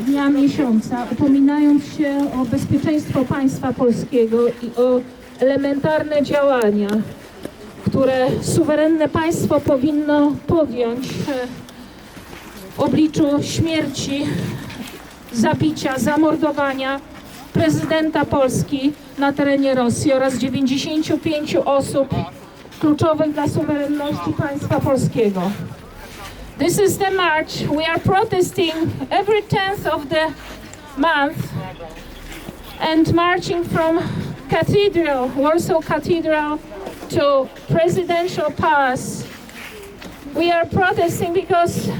dnia miesiąca, upominając się o bezpieczeństwo państwa polskiego i o elementarne działania, które suwerenne państwo powinno podjąć e, w obliczu śmierci, zabicia, zamordowania prezydenta Polski na terenie Rosji oraz 95 osób kluczowych dla suwerenności państwa polskiego. This is the march. We are protesting every 10th of the month and marching from Cathedral, Warsaw Cathedral to Presidential Palace. We are protesting because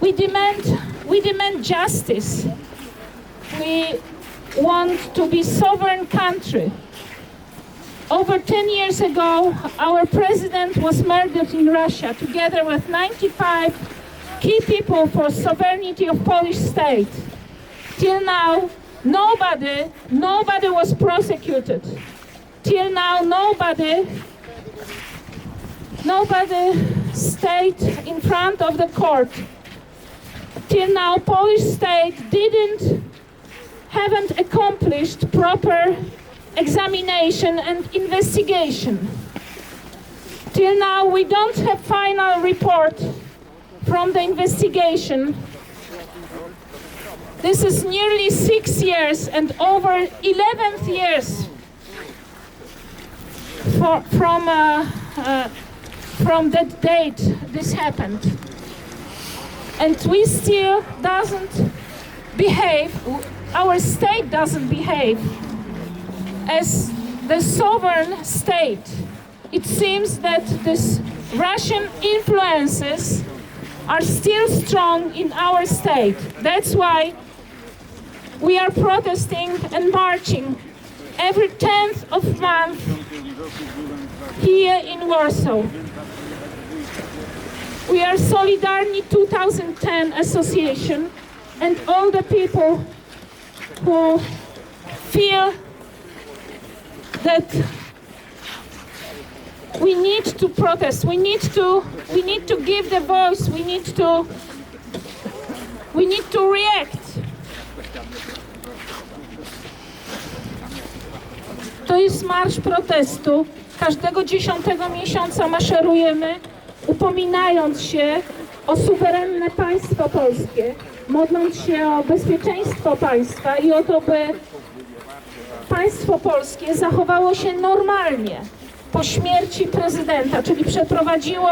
we demand we demand justice. We want to be sovereign country. Over 10 years ago, our president was murdered in Russia together with 95 key people for sovereignty of Polish state. Till now, nobody, nobody was prosecuted. Till now, nobody, nobody stayed in front of the court. Till now, Polish state didn't, haven't accomplished proper examination and investigation. Till now, we don't have final report from the investigation. This is nearly six years and over 11th years for, from, uh, uh, from that date this happened. And we still doesn't behave, our state doesn't behave as the sovereign state. It seems that this Russian influences are still strong in our state. That's why we are protesting and marching every 10th of month here in Warsaw. We are Solidarni 2010 Association and all the people who feel that we need to protest. We need to we need to give the voice. We need to we need to react. To jest marsz protestu. Każdego dziesiątego miesiąca maszerujemy upominając się o suwerenne państwo polskie modląc się o bezpieczeństwo państwa i o to by państwo polskie zachowało się normalnie po śmierci prezydenta, czyli przeprowadziło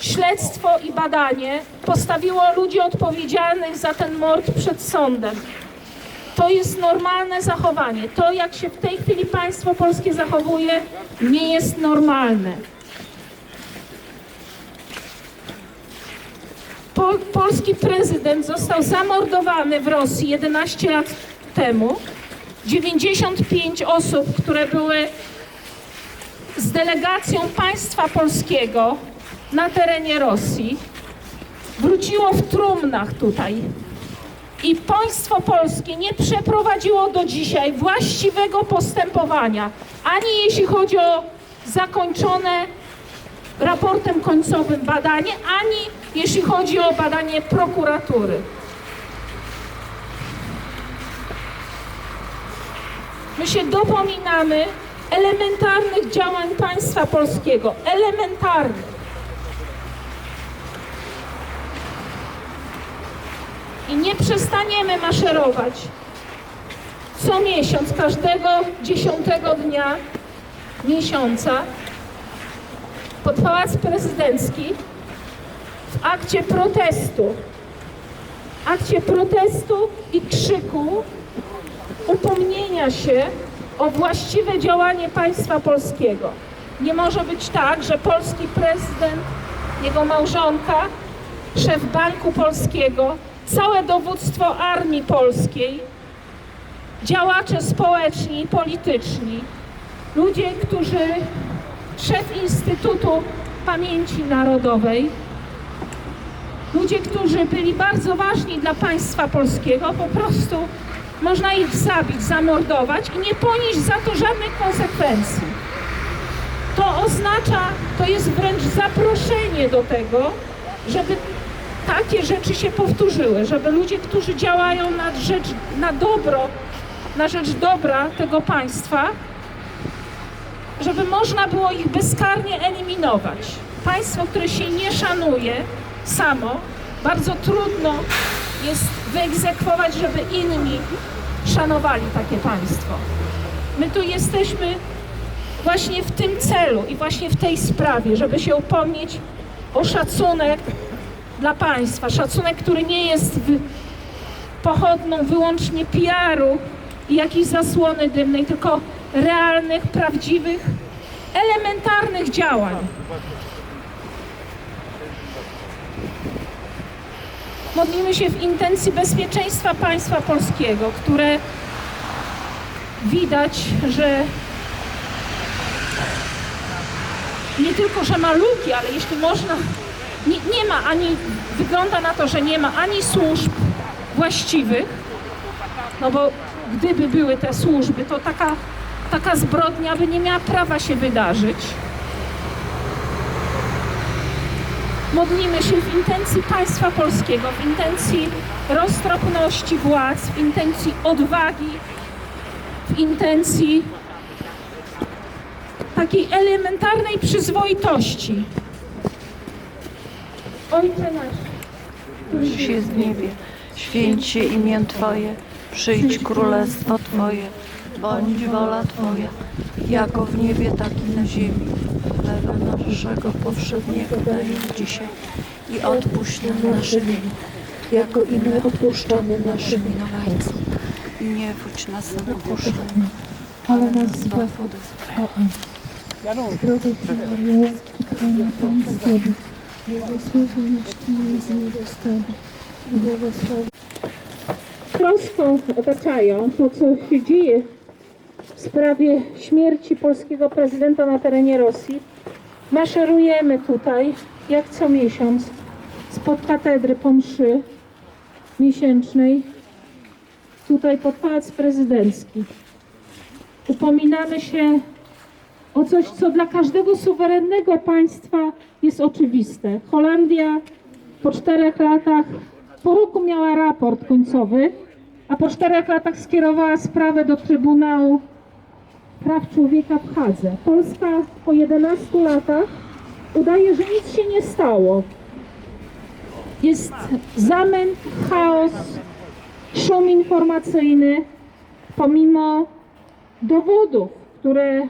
śledztwo i badanie, postawiło ludzi odpowiedzialnych za ten mord przed sądem. To jest normalne zachowanie. To, jak się w tej chwili państwo polskie zachowuje, nie jest normalne. Pol polski prezydent został zamordowany w Rosji 11 lat temu. 95 osób, które były z delegacją państwa polskiego na terenie Rosji, wróciło w trumnach tutaj. I państwo polskie nie przeprowadziło do dzisiaj właściwego postępowania, ani jeśli chodzi o zakończone raportem końcowym badanie, ani jeśli chodzi o badanie prokuratury. My się dopominamy elementarnych działań państwa polskiego. Elementarnych. I nie przestaniemy maszerować co miesiąc, każdego dziesiątego dnia miesiąca pod Pałac Prezydencki w akcie protestu. Akcie protestu i krzyku upomnienia się o właściwe działanie państwa polskiego. Nie może być tak, że polski prezydent, jego małżonka, szef Banku Polskiego, całe dowództwo Armii Polskiej, działacze społeczni i polityczni, ludzie, którzy, szef Instytutu Pamięci Narodowej, ludzie, którzy byli bardzo ważni dla państwa polskiego, po prostu można ich zabić, zamordować i nie ponieść za to żadnych konsekwencji. To oznacza, to jest wręcz zaproszenie do tego, żeby takie rzeczy się powtórzyły, żeby ludzie, którzy działają na rzecz, na dobro, na rzecz dobra tego państwa, żeby można było ich bezkarnie eliminować. Państwo, które się nie szanuje samo, bardzo trudno jest wyegzekwować, żeby inni szanowali takie państwo. My tu jesteśmy właśnie w tym celu i właśnie w tej sprawie, żeby się upomnieć o szacunek dla państwa. Szacunek, który nie jest pochodną wyłącznie PR-u i jakiejś zasłony dymnej, tylko realnych, prawdziwych, elementarnych działań. Modlimy się w intencji bezpieczeństwa państwa polskiego, które widać, że nie tylko, że ma luki, ale jeśli można, nie, nie ma ani, wygląda na to, że nie ma ani służb właściwych, no bo gdyby były te służby, to taka, taka zbrodnia by nie miała prawa się wydarzyć. Modlimy się w intencji państwa polskiego, w intencji roztropności władz, w intencji odwagi, w intencji takiej elementarnej przyzwoitości. Ojcze nasz, któryś jest w niebie, święć się imię Twoje, przyjdź królestwo Twoje, bądź wola Twoja, jako w niebie, tak i na ziemi. Chleba naszego powszedniego daj nam dzisiaj i odpuść nam nasze winy, jako i my odpuszczamy naszym winowajcom. I nie wódź nas na pokuszenie, ale nas zbaw od. Zdrowych Maryjo, pełna Pan z Tobą, błogosławionaś Ty między niewiastami i błogosławiony troską otaczają to, co się dzieje sprawie śmierci polskiego prezydenta na terenie Rosji. Maszerujemy tutaj, jak co miesiąc, spod katedry po mszy miesięcznej, tutaj pod Pałac Prezydencki. Upominamy się o coś, co dla każdego suwerennego państwa jest oczywiste. Holandia po czterech latach, po roku miała raport końcowy, a po czterech latach skierowała sprawę do Trybunału Praw Człowieka w Hadze. Polska po 11 latach udaje, że nic się nie stało. Jest zamęt, chaos, szum informacyjny, pomimo dowodów, które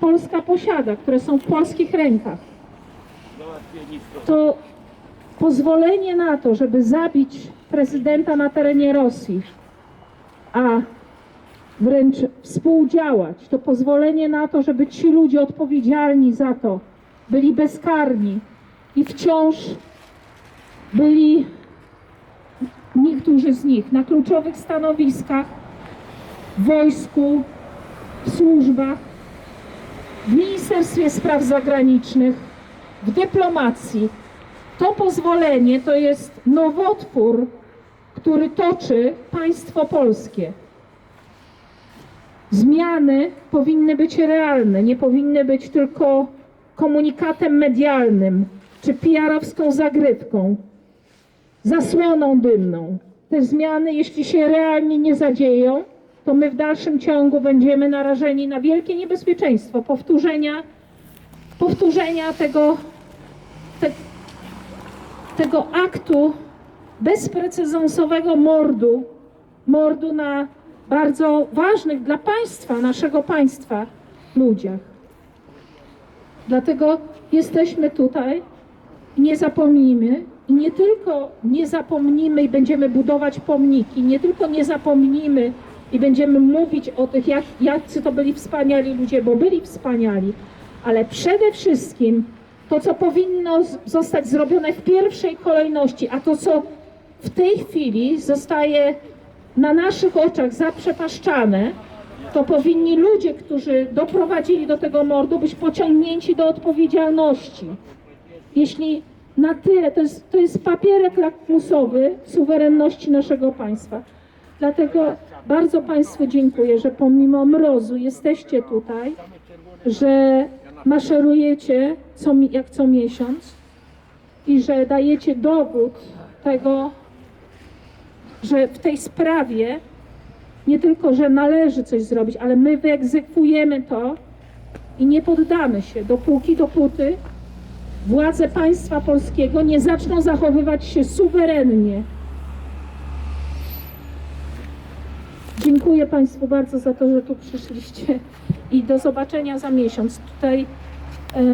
Polska posiada, które są w polskich rękach. To pozwolenie na to, żeby zabić prezydenta na terenie Rosji, a wręcz współdziałać, to pozwolenie na to, żeby ci ludzie odpowiedzialni za to byli bezkarni i wciąż byli niektórzy z nich na kluczowych stanowiskach w wojsku, w służbach, w Ministerstwie Spraw Zagranicznych, w dyplomacji. To pozwolenie to jest nowotwór, który toczy państwo polskie. Zmiany powinny być realne, nie powinny być tylko komunikatem medialnym czy PR-owską zagrywką, zasłoną dymną. Te zmiany, jeśli się realnie nie zadzieją, to my w dalszym ciągu będziemy narażeni na wielkie niebezpieczeństwo powtórzenia, powtórzenia tego, te, tego aktu bezprecedensowego mordu, mordu na bardzo ważnych dla państwa, naszego państwa ludziach. Dlatego jesteśmy tutaj i nie zapomnijmy, i nie tylko nie zapomnimy i będziemy budować pomniki, nie tylko nie zapomnimy i będziemy mówić o tych, jak, jacy to byli wspaniali ludzie, bo byli wspaniali, ale przede wszystkim to, co powinno zostać zrobione w pierwszej kolejności, a to, co w tej chwili zostaje na naszych oczach zaprzepaszczane, to powinni ludzie, którzy doprowadzili do tego mordu, być pociągnięci do odpowiedzialności. Jeśli na tyle, to jest, to jest papierek lakmusowy suwerenności naszego państwa. Dlatego bardzo Państwu dziękuję, że pomimo mrozu jesteście tutaj, że maszerujecie co, jak co miesiąc i że dajecie dowód tego, że w tej sprawie nie tylko, że należy coś zrobić, ale my wyegzekwujemy to i nie poddamy się, dopóki, dopóty władze państwa polskiego nie zaczną zachowywać się suwerennie. Dziękuję Państwu bardzo za to, że tu przyszliście i do zobaczenia za miesiąc. Tutaj